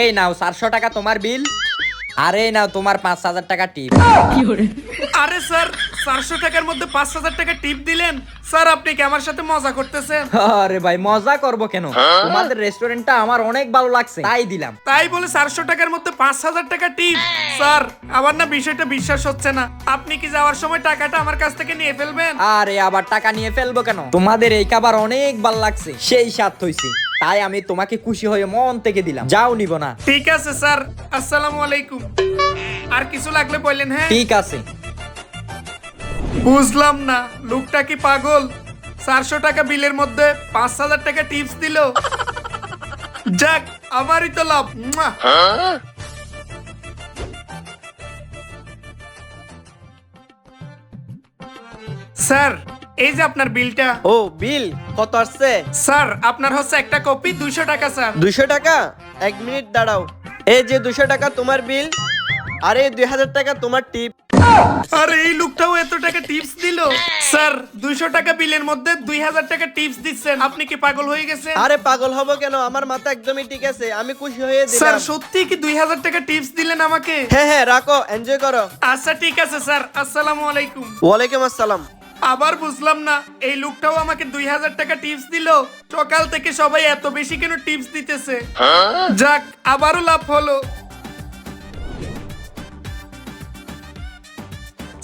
এই নাও চারশো টাকা তোমার বিল। আর এই নাও তোমার পাঁচ হাজার টাকা টিপ। আরে স্যার চারশো টাকার মধ্যে পাঁচ হাজার টাকা টিপ দিলেন। স্যার আপনি কি আমার সাথে মজা করতেছেন? আরে ভাই মজা করব কেন? তোমাদের রেস্টুরেন্টটা আমার অনেক ভালো লাগছে তাই দিলাম। তাই বলে চারশো টাকার মধ্যে পাঁচ হাজার টাকা টিপ। স্যার আমার না বিষয়টা বিশ্বাস হচ্ছে না। আপনি কি যাওয়ার সময় টাকাটা আমার কাছ থেকে নিয়ে ফেলবেন? আরে আবার টাকা নিয়ে ফেলব কেন? তোমাদের এই খাবার অনেক ভালো লাগছে সেই স্বাদ হইছে। তাই আমি তোমাকে খুশি হয়ে মন থেকে দিলাম। যাও নিব না। ঠিক আছে স্যার। আসসালামু আলাইকুম। আর কিছু লাগলে বললেন হ্যাঁ? ঠিক আছে। বুঝলাম না। লোকটা কি পাগল? চারশো টাকা বিলের মধ্যে পাঁচ হাজার টাকা টিপস দিল। যাক আমারই তো লাভ। স্যার এই যে আপনার বিলটা। ও বিল? কত আসছে? স্যার আপনার হচ্ছে একটা কপি দুইশো টাকা স্যার। দুইশো টাকা? এক মিনিট দাঁড়াও। এই যে দুইশো টাকা তোমার বিল আর এই দুই হাজার টাকা তোমার টিপ। আর এই লোকটাও এত টাকা টিপস দিল। স্যার দুইশো টাকা বিলের মধ্যে দুই হাজার টাকা টিপস দিচ্ছেন। আপনি কি পাগল হয়ে গেছেন? আরে পাগল হব কেন? আমার মাথা একদমই ঠিক আছে। আমি খুশি হয়ে স্যার সত্যি কি দুই হাজার টাকা টিপস দিলেন আমাকে? হ্যাঁ হ্যাঁ রাখো এনজয় করো। আচ্ছা ঠিক আছে স্যার। আসসালামু আলাইকুম। ওয়ালাইকুম আসসালাম। আবার বুঝলাম না এই লোকটাও আমাকে দুই হাজার টাকা টিপস দিল। সকাল থেকে সবাই এত বেশি কেন টিপস দিতেছে? যাক আবারও লাভ হলো।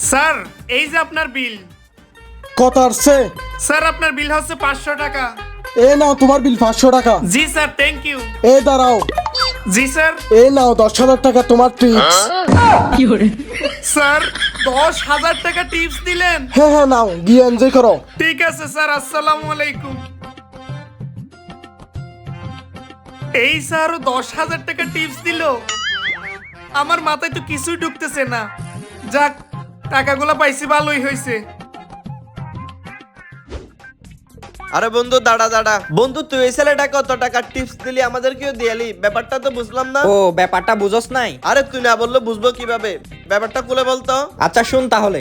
স্যার এই যে আপনার বিল। কত আসছে? স্যার আপনার বিল হচ্ছে পাঁচশো টাকা। এ নাও তোমার বিল পাঁচশো টাকা। জি স্যার থ্যাংক ইউ এ দাঁড়াও। জি স্যার। এ নাও দশ হাজার টাকা তোমার টিপস স্যার দশ হাজার টাকা টিপস দিলেন? হ্যাঁ হ্যাঁ নাও গিয়ে এনজয় করো। ঠিক আছে স্যার আসসালামু আলাইকুম। এই স্যার দশ হাজার টাকা টিপস দিল। আমার মাথায় তো কিছুই ঢুকতেছে না। যাক টাকাগুলো পাইছি ভালোই হয়েছে আরে বন্ধু দাঁড়া দাঁড়া। বন্ধু তুই এই ছেলেটা কত টাকা টিপস দিলি আমাদেরকেও দিয়ালি। ব্যাপারটা তো বুঝলাম না। ও ব্যাপারটা বুঝস নাই। আরে তুই না বললে বুঝব কীভাবে? ব্যাপারটা খুলে বলতো। আচ্ছা শুন তাহলে।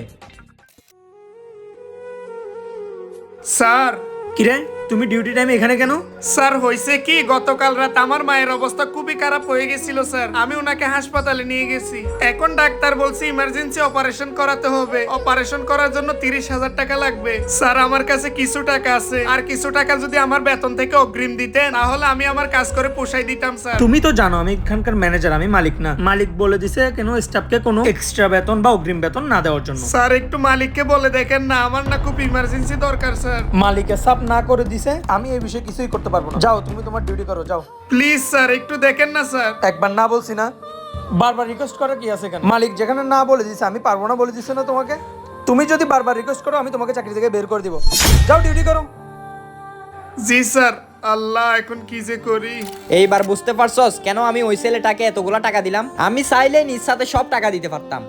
স্যার। কিরে? তুমি ডিউটি টাইমে এখানে কেন? স্যার হয়েছে কি? গতকাল রাত আমার মায়ের অবস্থা খুবই খারাপ হয়ে গেছিল স্যার। আমি ওনাকে হাসপাতালে নিয়ে গেছি। এখন ডাক্তার বলছে ইমার্জেন্সি অপারেশন করাতে হবে। অপারেশন করার জন্য তিরিশ হাজার টাকা লাগবে। স্যার আমার কাছে কিছু টাকা আছে। আর কিছু টাকা যদি আমার বেতন থেকে অগ্রিম দিতেন তাহলে আমি আমার কাজ করে পোষাই দিতাম স্যার। তুমি তো জানো আমি এখানকার ম্যানেজার আমি মালিক না। মালিক বলে দিছে কেন স্টাফকে কোনো এক্সট্রা বেতন বা অগ্রিম বেতন না দেওয়ার জন্য। স্যার একটু মালিককে বলে দেখেন না আমার না খুব ইমার্জেন্সি দরকার স্যার। মালিকের সাপ না করে দিছে আমি এই বিষয়ে কিছুই করতে পারব না। যাও তুমি তোমার ডিউটি করো যাও। প্লিজ স্যার একটু দেখেন না স্যার। একবার না বলছি না। বারবার রিকোয়েস্ট করার কি আছে কেন মালিক যেখানে না বলে দিছে আমি পারব না বলে দিছে না তোমাকে। তুমি যদি বারবার রিকোয়েস্ট করো আমি তোমাকে চাকরি থেকে বের করে দিব। যাও ডিউটি করো। জি স্যার আল্লাহ এখন কি যে করি? এইবার বুঝতে পারছস কেন আমি ওই ছেলেটাকে এতগুলা টাকা দিলাম? আমি চাইলে নিজ সাথে সব টাকা দিতে পারতাম।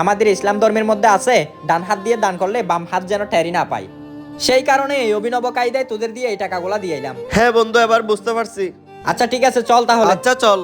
আমাদের ইসলাম ধর্মের মধ্যে আছে ডান হাত দিয়ে দান করলে বাম হাত যেন টেরি না পায়। সেই কারণে এই অভিনব কায়দায় তোদের দিয়ে এই টাকাগুলা দিয়ে এলাম। হ্যাঁ বন্ধু এবার বুঝতে পারছি। আচ্ছা ঠিক আছে চল তাহলে। আচ্ছা চল।